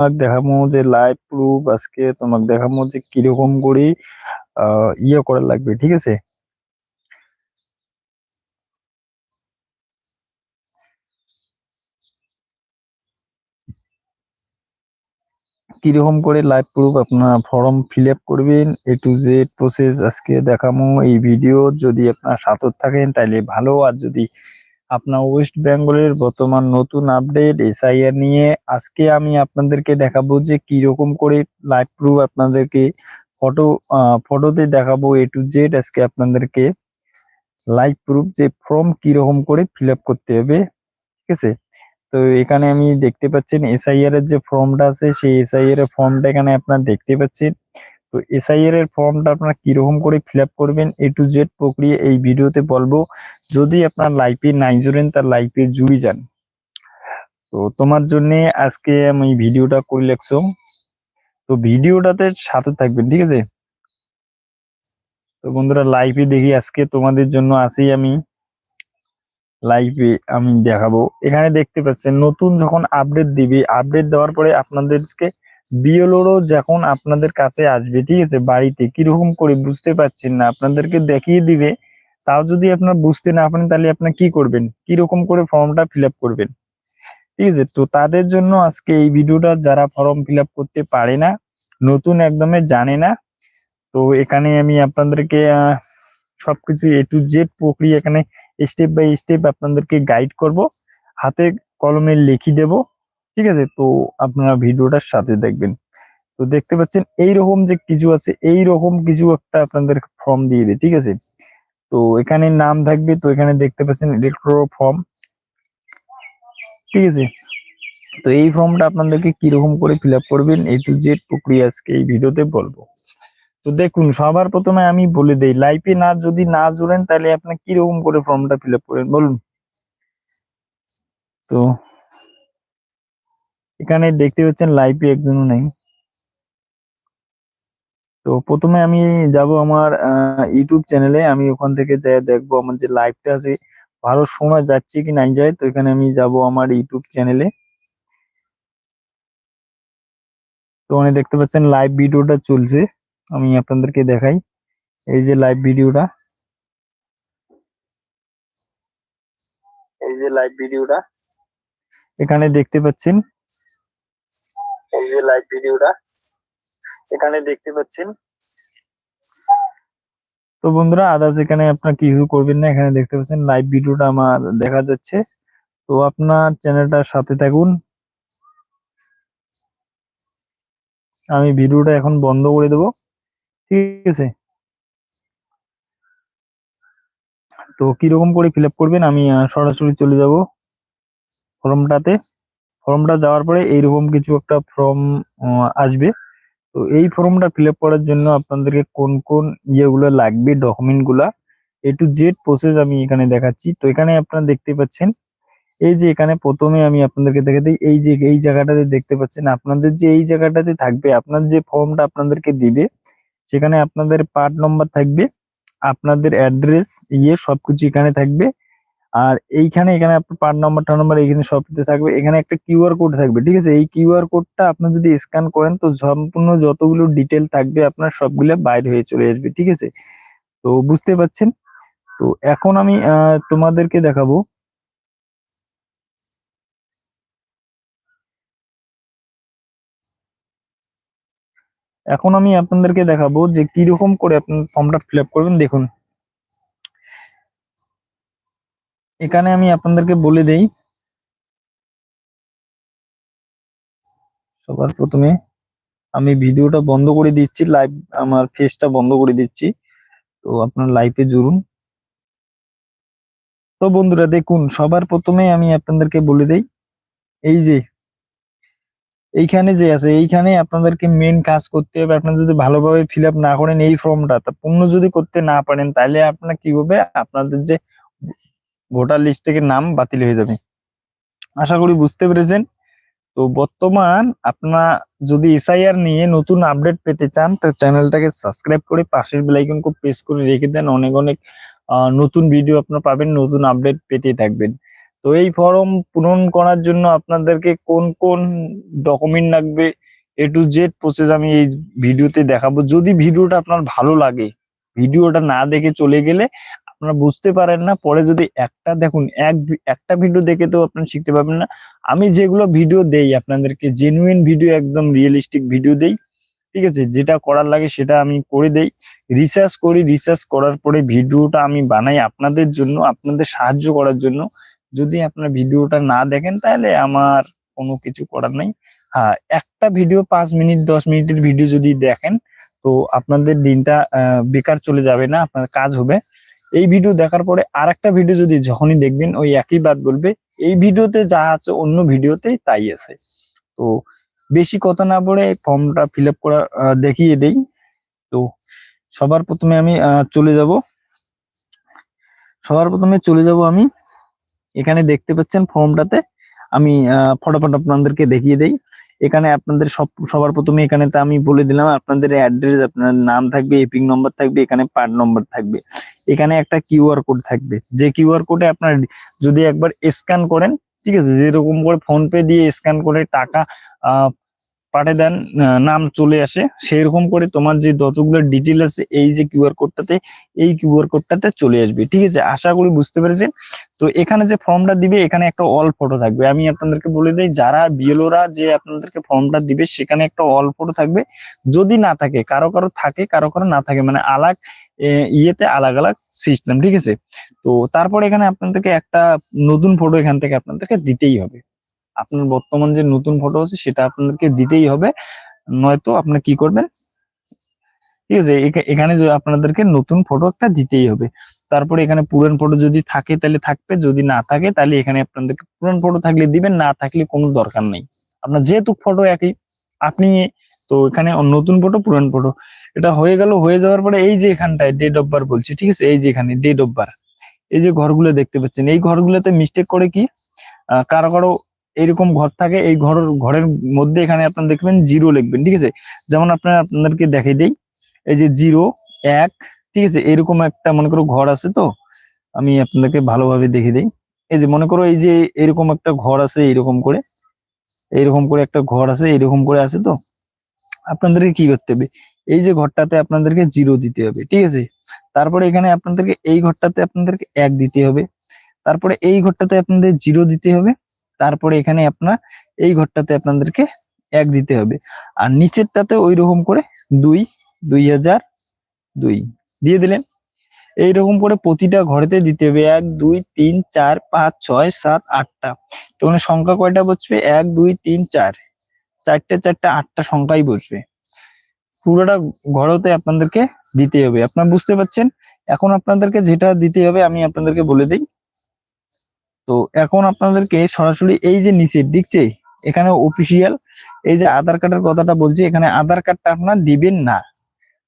তোমাকে দেখাবো যে লাইভ প্রুফ আজকে তোমাকে দেখাবো যে কীরকম করে ইয়ে করা লাগবে, ঠিক আছে? কীরকম করে লাইভ প্রুফ আপনার ফর্ম ফিল করবেন এ টু জেড প্রসেস আজকে দেখাবো এই ভিডিও যদি আপনার সাথে থাকেন তাহলে ভালো, আর যদি আপনার ওয়েস্ট বেঙ্গলের বর্তমান নতুন আপডেট এসআইআর নিয়ে আজকে আমি আপনাদেরকে দেখাবো যে কীরকম করে লাইভ প্রুফ আপনাদেরকে ফটো ফটোতে দেখাবো এ টু জেড আজকে আপনাদেরকে লাইভ প্রুফ যে ফর্ম কীরকম করে ফিল করতে হবে, ঠিক আছে? তো এখানে আমি দেখতে পাচ্ছেন এসআইআর এর যে ফর্মটা আছে, সেই এসআইআর এর ফর্মটা এখানে আপনারা দেখতে পাচ্ছেন। তো এসআইআর এর ফর্মটা আপনারা কীরকম করে ফিল আপ করবেন এ টু জেড প্রক্রিয়া এই ভিডিওতে বলব। যদি আপনার লাইফে নাই জুড়েন তার লাইফে জুড়ে যান। তো তোমার জন্য আজকে আমি ভিডিওটা করে লেখছো। তো ভিডিওটাতে সাথে থাকবেন, ঠিক আছে? তো বন্ধুরা লাইভে দেখি আজকে তোমাদের জন্য আসি আমি। লাইভে আমি দেখাবো। এখানে দেখতে পাচ্ছেন, নতুন যখন আপডেট দিবে আপডেট দেওয়ার পরে আপনাদেরকে বিএলওরও যখন আপনাদের কাছে আসবে, ঠিক আছে? বাড়িতে কীরকম করে বুঝতে পারছেন না, আপনাদেরকে দেখিয়ে দিবে। তাও যদি আপনার বুঝতে না পারেন, তাহলে আপনার কি করবেন? কীরকম করে ফর্মটা ফিল করবেন? ঠিক আছে? তো তাদের জন্য আজকে এই ভিডিওটা, যারা ফর্ম ফিল করতে পারে না, নতুন একদমই জানে না, তো এখানে আমি আপনাদেরকে সবকিছু এ টু জেড প্রক্রিয়া এখানে স্টেপ বাই স্টেপ আপনাদেরকে গাইড করব। হাতে কলমে লিখি দেব। ঠিক আছে? তো আপনারা ভিডিওটার সাথে দেখবেন। তো দেখতে পাচ্ছেন এই রকম যে কিছু আছে এই রকম কিছু একটা আপনাদের ফর্ম দিয়ে দেয়, ঠিক আছে? তো এখানে নাম থাকবে, তো এখানে দেখতে পাচ্ছেন ইলেকট্রো ফর্ম ঠিক আছে? তো এই ফর্মটা আপনাদেরকে কীরকম করে ফিল আপ করবেন এই টু জেড প্রক্রিয়া আজকে এই ভিডিওতে বলব। তো দেখুন, সবার প্রথমে আমি বলে দেই লাইফে না, যদি না জুড়েন, তাহলে আপনি কীরকম করে ফর্মটা ফিল আপ করেন, বলুন? তো এখানে দেখতে পাচ্ছেন লাইভে একজনও নাই। তো প্রথমে আমি যাব আমার ইউটিউব চ্যানেলে আমি ওখান থেকে যাই, দেখব আমার যে লাইভটা আছে, ভালো সময় যাচ্ছে কি নাই যায় তো এখানে আমি যাব আমার ইউটিউব চ্যানেলে তো ওখানে দেখতে পাচ্ছেন লাইভ ভিডিওটা চলছে। আমি আপনাদেরকে দেখাই, এই যে লাইভ ভিডিওটা এই যে লাইভ ভিডিওটা এখানে দেখতে পাচ্ছেন এই যে লাইভ ভিডিওটা এখানে দেখতে পাচ্ছেন। তো বন্ধুরা আদার্স এখানে আপনার কিছু করবেন না, এখানে দেখতে পাচ্ছেন লাইভ ভিডিওটা আমার দেখা যাচ্ছে। তো আপনার চ্যানেলটার সাথে থাকুন। আমি ভিডিওটা এখন বন্ধ করে দেবো। ঠিক আছে? তো কীরকম করে ফিল করবেন, আমি সরাসরি চলে যাব। ফর্মটাতে ফর্মটা যাওয়ার পরে এইরকম কিছু একটা ফর্ম আসবে। তো এই ফর্মটা ফিল করার জন্য আপনাদেরকে কোন কোন ইয়েগুলো লাগবে ডকুমেন্টগুলা এ টু জেড প্রসেস আমি এখানে দেখাচ্ছি। তো এখানে আপনারা দেখতে পাচ্ছেন, এই যে এখানে প্রথমে আমি আপনাদেরকে দেখে দিই, এই যে, এই জায়গাটাতে দেখতে পাচ্ছেন, আপনাদের যে এই জায়গাটাতে থাকবে, আপনার যে ফর্মটা আপনাদেরকে দিবে, সেখানে আপনাদের পার্ট নম্বর থাকবে, আপনাদের অ্যাড্রেস ইয়ে সবকিছু এখানে থাকবে। আর এইখানে, এখানে আপনার পার্ট নম্বর টার নম্বর এখানে সব কিছু থাকবে। এখানে একটা কিউআর কোড থাকবে, ঠিক আছে? এই কিউআর কোডটা আপনি যদি স্ক্যান করেন, তো সম্পূর্ণ যতগুলো ডিটেল থাকবে, আপনার সবগুলো বাইরে হয়ে চলে আসবে, ঠিক আছে? তো বুঝতে পারছেন? তো এখন আমি তোমাদেরকে দেখাবো। এখন আমি আপনাদেরকে দেখাবো যে কীরকম করে আপনার ফর্মটা ফিল করবেন। দেখুন এখানে আমি আপনাদেরকে বলে দেই। সবার প্রথমে আমি ভিডিওটা বন্ধ করে দিচ্ছি, লাইভ আমার ফেসটা বন্ধ করে দিচ্ছি। তো আপনার লাইভে জুড়ুন। তো বন্ধুরা, দেখুন, সবার প্রথমে আমি আপনাদেরকে বলে দেই, এই যে এইখানে যে আছে, এইখানে আপনাদেরকে মেন কাজ করতে হবে। আপনারা যদি ভালোভাবে ফিল না করেন এই ফর্মটা তা পূর্ণ যদি করতে না পারেন, তাহলে আপনার কি হবে আপনাদের যে ভোটার লিস্ট থেকে নাম বাতিল হয়ে যাবে। আশা করি বুঝতে পেরেছেন। তো বর্তমান আপনার যদি এসআইআর নিয়ে নতুন আপডেট পেতে চান তো চ্যানেলটাকে সাবস্ক্রাইব করে পাশের বেল আইকনকে প্রেস করে রেখে দেন। অনেক অনেক নতুন ভিডিও আপনারা পাবেন, নতুন আপডেট পেতে থাকবেন। তো এই ফর্ম পূরণ করার জন্য আপনাদেরকে কোন কোন ডকুমেন্ট লাগবে এ টু জেড প্রসেস আমি এই ভিডিওতে দেখাবো। যদি ভিডিওটা আপনার ভালো লাগে ভিডিওটা না দেখে চলে গেলে আপনারা বুঝতে পারেন না, পরে যদি একটা দেখুন, এক একটা ভিডিও দেখে তো আপনারা শিখতে পারবেন না। আমি যেগুলো ভিডিও দেই আপনাদেরকে জেনুইন ভিডিও একদম রিয়েলিস্টিক ভিডিও দেই, ঠিক আছে? যেটা করার লাগে সেটা আমি করে দেই। রিসার্চ করি রিসার্চ করার পরে ভিডিওটা আমি বানাই আপনাদের জন্য, আপনাদের সাহায্য করার জন্য। যদি আপনার ভিডিওটা না দেখেন, তাহলে আমার কোনো কিছু করার নাই। হ্যাঁ একটা ভিডিও পাঁচ মিনিট, দশ মিনিটের ভিডিও যদি দেখেন, তো আপনাদের দিনটা বেকার চলে যাবে না, আপনার কাজ হবে। এই ভিডিও দেখার পরে আর একটা ভিডিও যদি যখনই দেখবেন, ওই একই বাদ বলবে, এই ভিডিওতে যা আছে অন্য ভিডিওতেই তাই আছে। তো বেশি কথা না বলে ফর্মটা ফিল আপ করা দেখিয়ে দেই। তো সবার প্রথমে আমি চলে যাব। সবার প্রথমে চলে যাব আমি। এখানে দেখতে পাচ্ছেন ফর্মটাতে আমি ফটাফট আপনাদেরকে দেখিয়ে দেই। এখানে আপনাদের সব, সবার প্রথমে এখানে তো আমি বলে দিলাম, আপনাদের অ্যাড্রেস আপনার নাম থাকবে এপিং নম্বর থাকবে, এখানে পার্ট নম্বর থাকবে। এখানে একটা কিউআর কোড থাকবে। যে কিউআর কোডে আপনার যদি একবার স্ক্যান করেন, ঠিক আছে, যেরকম করে ফোনপে দিয়ে স্ক্যান করে টাকা পাঠিয়ে দেন নাম চলে আসে। সেরকম করে তোমার যে যতগুলো ডিটেল আছে, এই যে কিউআর কোডটাতে এই কিউআর কোডটাতে চলে আসবে। ঠিক আছে? আশা করি বুঝতে পেরেছেন? তো এখানে যে ফর্মটা দিবে, এখানে একটা অল ফটো থাকবে। আমি আপনাদেরকে বলে দিই, যারা বিএলওরা যে আপনাদেরকে ফর্মটা দিবে, সেখানে একটা অল ফটো থাকবে। যদি না থাকে, কারও কারও থাকে, কারও কারও না থাকে মানে আলাগ ইয়েতে আলাগ আলাগ সিস্টেম ঠিক আছে? তো তারপর এখানে আপনাদেরকে একটা নতুন ফটো এখান থেকে আপনাদেরকে দিতেই হবে। আপনার বর্তমান যে নতুন ফটো আছে, সেটা আপনাদেরকে দিতেই হবে। নয়তো আপনার কি করবেন? ঠিক আছে, এখা- এখানে আপনাদেরকে নতুন ফটো একটা দিতেই হবে। তারপরে এখানে পুরান ফটো যদি থাকে, তাহলে থাকবে। যদি না থাকে, তাহলে এখানে আপনাদেরকে পুরান ফটো থাকলে দিবেন, না থাকলে কোনো দরকার নেই। আপনার যেহেতু ফটো একই, আপনি তো এখানে নতুন ফটো পুরান ফটো এটা হয়ে গেল, হয়ে যাওয়ার পরে এই যে এখানটায় ডেট অফ বার বলছে, ঠিক আছে? এই যে এখানে ডেট অফ বার এই যে ঘরগুলো দেখতে পাচ্ছেন। এই ঘরগুলোতে মিস্টেক করে কি? কারও কারও এরকম ঘর থাকে, এই ঘর, ঘরের মধ্যে এখানে আপনার দেখবেন জিরো লিখবেন, ঠিক আছে? যেমন আপনার আপনাদেরকে দেখাই দেই, এই যে জিরো, এক, ঠিক আছে? এরকম একটা মনে করো ঘর আছে তো? আমি আপনাদেরকে ভালোভাবে দেখে দিই। এই যে মনে করো এই যে এরকম একটা ঘর আছে এরকম করে, এইরকম করে একটা ঘর আছে এরকম করে আছে তো? আপনাদেরকে কি করতে হবে? এই যে ঘরটাতে আপনাদেরকে জিরো দিতে হবে, ঠিক আছে? তারপরে এখানে আপনাদেরকে এই ঘরটাতে আপনাদেরকে এক দিতে হবে। তারপরে এই ঘরটাতে আপনাদের জিরো দিতে হবে। তারপরে এখানে আপনার এই ঘরটাতে আপনাদেরকে এক দিতে হবে। আর নিচেরটাতে ওই রকম করে দুই দুই হাজার দুই। দিয়ে দিলেন। এইরকম করে প্রতিটা ঘরেতে দিতে হবে। এক, দুই, তিন, চার, পাঁচ, ছয়, সাত, আটটা। তো ওখানে সংখ্যা কয়টা বসবে? এক, দুই, তিন, চার। চারটে চারটে, আটটা সংখ্যাই বসবে। পুরোটা ঘরতে আপনাদেরকে দিতে হবে। আপনারা বুঝতে পারছেন? এখন আপনাদেরকে যেটা দিতে হবে, আমি আপনাদেরকে বলে দিই। তো এখন আপনাদেরকে সরাসরি এই যে নিচের দিকছে এখানে অফিসিয়াল এই যে আধার কার্ডের কথাটা বলছি, এখানে আধার কার্ডটা আপনার দিবেন না।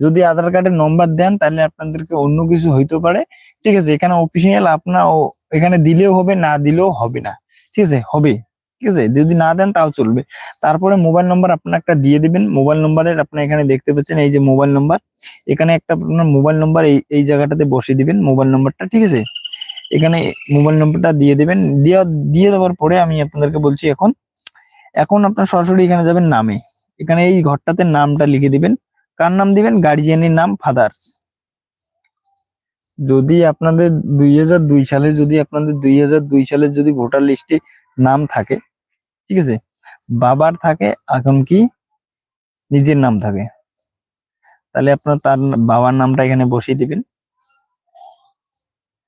যদি আধার কার্ডের নম্বর দেন, তাহলে আপনাদেরকে অন্য কিছু হইতে পারে। ঠিক আছে, এখানে অফিসিয়াল আপনার এখানে দিলেও হবে, না দিলেও হবে না। ঠিক আছে, হবে। ঠিক আছে, যদি না দেন, তাও চলবে। তারপরে মোবাইল নম্বর আপনার একটা দিয়ে দিবেন। মোবাইল নম্বরের আপনি এখানে দেখতে পাচ্ছেন, এই যে মোবাইল নম্বর এখানে একটা আপনার মোবাইল নম্বর এই এই জায়গাটাতে বসিয়ে দিবেন মোবাইল নম্বরটা ঠিক আছে? এখানে মোবাইল নম্বরটা দিয়ে দেবেন। দিয়ে দিয়ে দেওয়ার পরে আমি আপনাদেরকে বলছি এখন এখন আপনার সরাসরি এখানে যাবেন নামে। এখানে এই ঘরটাতে নামটা লিখে দিবেন। কার নাম দিবেন? গার্জিয়ানের নাম ফাদার্স যদি আপনাদের দুই হাজার দুই সালে, যদি আপনাদের দুই সালের যদি ভোটার লিস্টে নাম থাকে, ঠিক আছে? বাবার থাকে, এখন কি? নিজের নাম থাকে। তাহলে আপনার তার বাবার নামটা এখানে বসিয়ে দিবেন।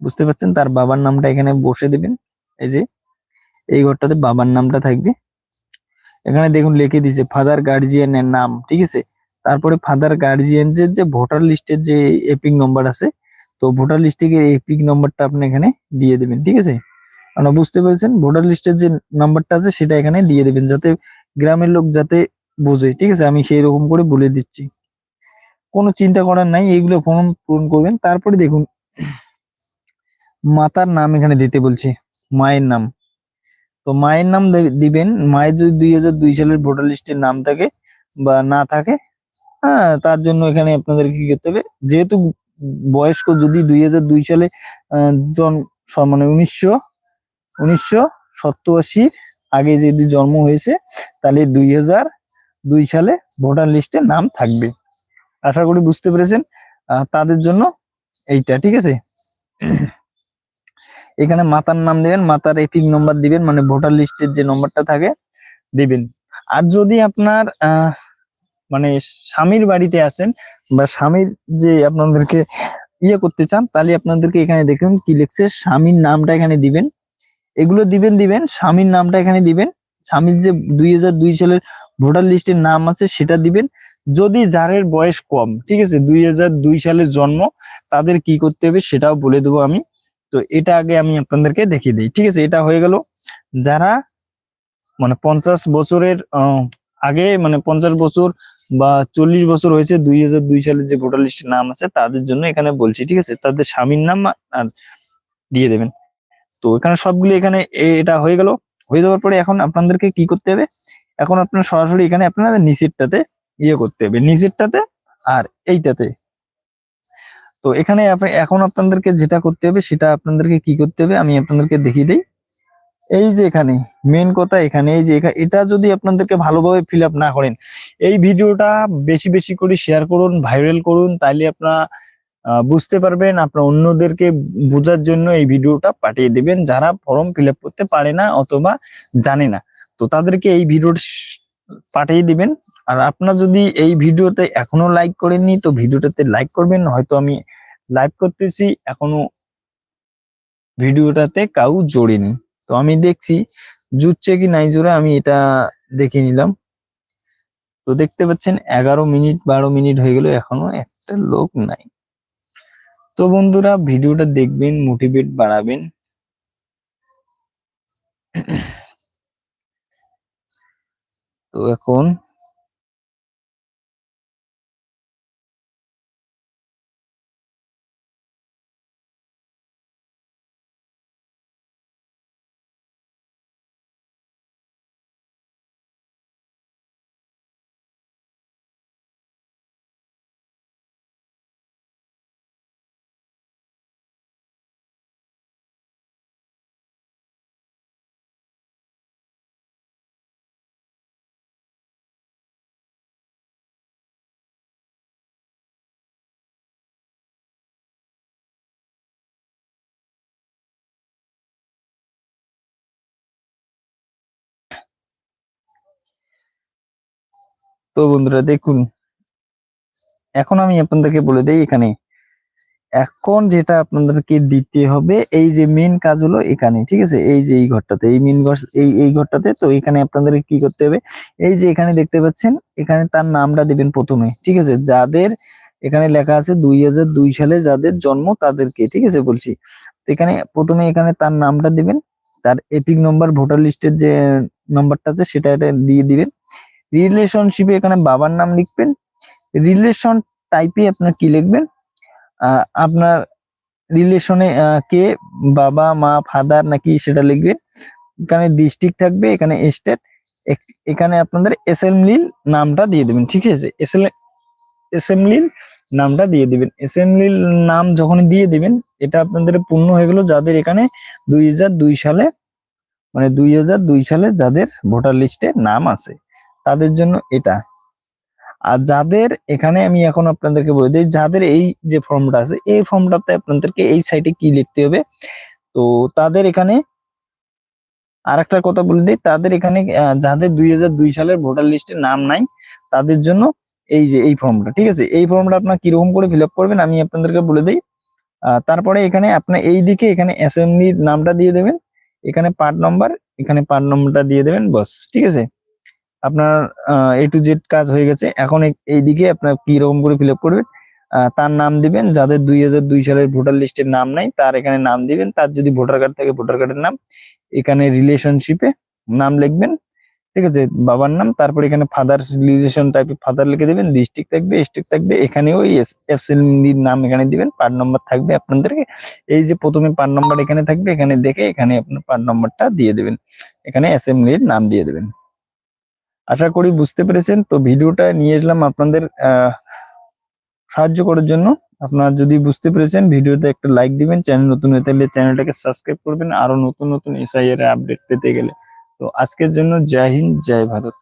বুঝতে পারছেন? তার বাবার নামটা এখানে বসে দিবেন। এই যে, এই ঘরটাতে বাবার নামটা থাকবে। এখানে দেখুন লিখে দিয়েছে ফাদার গার্জিয়ানের নাম ঠিক আছে? তারপরে ফাদার গার্জিয়ানদের যে ভোটার লিস্টের যে এপিক নম্বর আছে, তো ভোটার লিস্টে এপিক নম্বরটা আপনি এখানে দিয়ে দেবেন, ঠিক আছে? আপনারা বুঝতে পেরেছেন? ভোটার লিস্টের যে নাম্বারটা আছে, সেটা এখানে দিয়ে দেবেন, যাতে গ্রামের লোক যাতে বোঝে, ঠিক আছে? আমি সেই রকম করে বলে দিচ্ছি। কোনো চিন্তা করার নাই, এইগুলো ফর্ম পূরণ করবেন। তারপরে দেখুন মাতার নাম এখানে দিতে বলছে, মায়ের নাম। তো মায়ের নাম দিবেন, মায়ের যদি দুই হাজার দুই সালের ভোটার লিস্টের নাম থাকে বা না থাকে হ্যাঁ তার জন্য এখানে আপনাদের কি করতে হবে? যেহেতু বয়স্ক যদি দুই হাজার দুই সালে জন মানে উনিশশো উনিশশো সপ্তআশির আগে যদি জন্ম হয়েছে, তাহলে দুই হাজার দুই সালে ভোটার লিস্টে নাম থাকবে। আশা করি বুঝতে পেরেছেন? তাদের জন্য এইটা, ঠিক আছে? এখানে মাতার নাম দিবেন, মাতার এপিক নম্বর দিবেন মানে ভোটার লিস্টের যে নম্বরটা থাকে, দিবেন। আর যদি আপনার মানে স্বামীর বাড়িতে আসেন বা স্বামীর যে আপনাদেরকে ইয়ে করতে চান, তাহলে আপনাদেরকে এখানে দেখুন কি লিখছে, স্বামীর নামটা এখানে দিবেন। এগুলো দিবেন দিবেন, স্বামীর নামটা এখানে দিবেন। স্বামীর যে দুই হাজার দুই সালের ভোটার লিস্টের নাম আছে, সেটা দিবেন। যদি যারের বয়স কম, ঠিক আছে, দুই হাজার দুই সালের জন্ম, তাদের কি করতে হবে সেটাও বলে দেবো আমি। তো এটা আগে আমি আপনাদেরকে দেখিয়ে দিই। ঠিক আছে, এটা হয়ে গেল যারা মানে পঞ্চাশ বছরের আগে মানে পঞ্চাশ বছর বা চল্লিশ বছর হয়েছে দুই হাজার দুই সালের যে ভোটার লিস্টের নাম আছে তাদের জন্য এখানে বলছি, ঠিক আছে? তাদের স্বামীর নাম আর দিয়ে দেবেন। তো এখানে সবগুলো এখানে এটা হয়ে গেল। হয়ে যাওয়ার পরে এখন আপনাদেরকে কি করতে হবে? এখন আপনার সরাসরি এখানে আপনাদের নিচেরটাতে ইয়ে করতে হবে। নিচেরটাতে আর এইটাতে তো এখানে এখন আপনাদেরকে যেটা করতে হবে, সেটা আপনাদেরকে কি করতে হবে, আমি আপনাদেরকে দেখিয়ে দিই। এই যে এখানে মেন কথা এখানে, এই যে এটা যদি আপনাদেরকে ভালোভাবে ফিল আপ না করেন, এই ভিডিওটা বেশি বেশি করে শেয়ার করুন ভাইরাল করুন, তাইলে আপনারা বুঝতে পারবেন, আপনার অন্যদেরকে বোঝার জন্য এই ভিডিওটা পাঠিয়ে দেবেন, যারা ফর্ম ফিল করতে পারে না অথবা জানে না। তো তাদেরকে এই ভিডিওটা পাঠিয়ে দিবেন। আর আপনার যদি এই ভিডিওতে এখনও লাইক করেননি, তো ভিডিওটাতে লাইক করবেন হয়তো আমি লাইভ করতেছি, এখনও ভিডিওটাতে কাউ জোড়েনি। তো আমি দেখছি, জুটছে কি নাই জোরে আমি এটা দেখে নিলাম। তো দেখতে পাচ্ছেন, এগারো মিনিট, বারো মিনিট হয়ে গেল, এখনও একটা লোক নাই। তো বন্ধুরা, ভিডিওটা দেখবেন মোটিভেট বাড়াবেন। তো এখন তো বন্ধুরা দেখুন, এখন আমি আপনাদেরকে বলে দেই এখানে, এখন যেটা আপনাদেরকে দিতে হবে, এই যে মেন কাজ হলো এখানে, ঠিক আছে? এই যে এই ঘরটাতে, এই মেন ঘর, এই এই ঘরটাতে, তো এখানে আপনাদের কি করতে হবে? এই যে এখানে দেখতে পাচ্ছেন, এখানে তার নামটা দিবেন প্রথমে, ঠিক আছে? যাদের এখানে লেখা আছে দুই হাজার দুই সালে যাদের জন্ম তাদেরকে, ঠিক আছে বলছি? তো এখানে প্রথমে এখানে তার নামটা দিবেন, তার এপিক নম্বর ভোটার লিস্টের যে নম্বরটা আছে, সেটা এটা দিয়ে দিবেন। রিলেশনশিপে এখানে বাবার নাম লিখবেন রিলেশন টাইপে আপনার কি লিখবেন? আপনার রিলেশনে কে, বাবা, মা ফাদার নাকি সেটা লিখবেন। এখানে ডিস্ট্রিক্ট থাকবে, এখানে স্টেট এখানে আপনাদের অ্যাসেম্বলির নামটা দিয়ে দেবেন, ঠিক আছে? অ্যাসেম্বলির নামটা দিয়ে দিবেন। অ্যাসেম্বলির নাম যখন দিয়ে দিবেন, এটা আপনাদের পূর্ণ হয়ে গেল যাদের এখানে দুই হাজার দুই সালে মানে দুই হাজার দুই সালে যাদের ভোটার লিস্টে নাম আছে। তাদের জন্য এটা। আর যাদের, এখানে আমি এখন আপনাদেরকে বলে দিই, যাদের এই যে ফর্মটা আছে, এই ফর্মটাতে আপনাদেরকে এই সাইটে কি লিখতে হবে? তো তাদের এখানে আর একটা কথা বলে দিই, তাদের এখানে যাদের দুই হাজার দুই সালের ভোটার লিস্টে নাম নাই, তাদের জন্য এই যে, এই ফর্মটা, ঠিক আছে? এই ফর্মটা আপনার কীরকম করে ফিল আপ করবেন আমি আপনাদেরকে বলে দিই। তারপরে এখানে আপনার এই দিকে এখানে অ্যাসেম্বলির নামটা দিয়ে দেবেন, এখানে পার্ট নম্বর এখানে পার্ট নম্বরটা দিয়ে দেবেন, বস, ঠিক আছে? আপনার এ টু জেড কাজ হয়ে গেছে। এখন এই- এইদিকে আপনার রকম করে ফিল আপ করবেন? তার নাম দিবেন, যাদের দুই হাজার দুই সালের ভোটার লিস্টের নাম নাই, তার এখানে নাম দিবেন। তার যদি ভোটার কার্ড থাকে, ভোটার কার্ডের নাম। এখানে রিলেশনশিপে নাম লিখবেন, ঠিক আছে? বাবার নাম, তারপর এখানে ফাদার রিলেশন টাইপে ফাদার লিখে দিবেন ডিস্ট্রিক্ট থাকবে স্টেট থাকবে এখানে ওই এফসিলির নাম এখানে দিবেন, পার্ট নম্বর থাকবে আপনাদেরকে। এই যে প্রথমে পার্ট নম্বর এখানে থাকবে, এখানে দেখে এখানে আপনার পার্ট নম্বরটা দিয়ে দেবেন। এখানে অ্যাসেম্বলির নাম দিয়ে দেবেন। আশা করি বুঝতে পেরেছেন। তো ভিডিওটা নিয়ে এসলাম আপনাদের সাহায্য করার জন্য। আপনারা যদি বুঝতে পেরেছেন, ভিডিওতে একটা লাইক দিবেন চ্যানেল নতুন হয়ে থাকলে চ্যানেলটাকে সাবস্ক্রাইব করবেন। আরও নতুন নতুন এসআইআর আপডেট পেতে গেলে। তো আজকের জন্য জয় হিন্দ, জয় ভারত।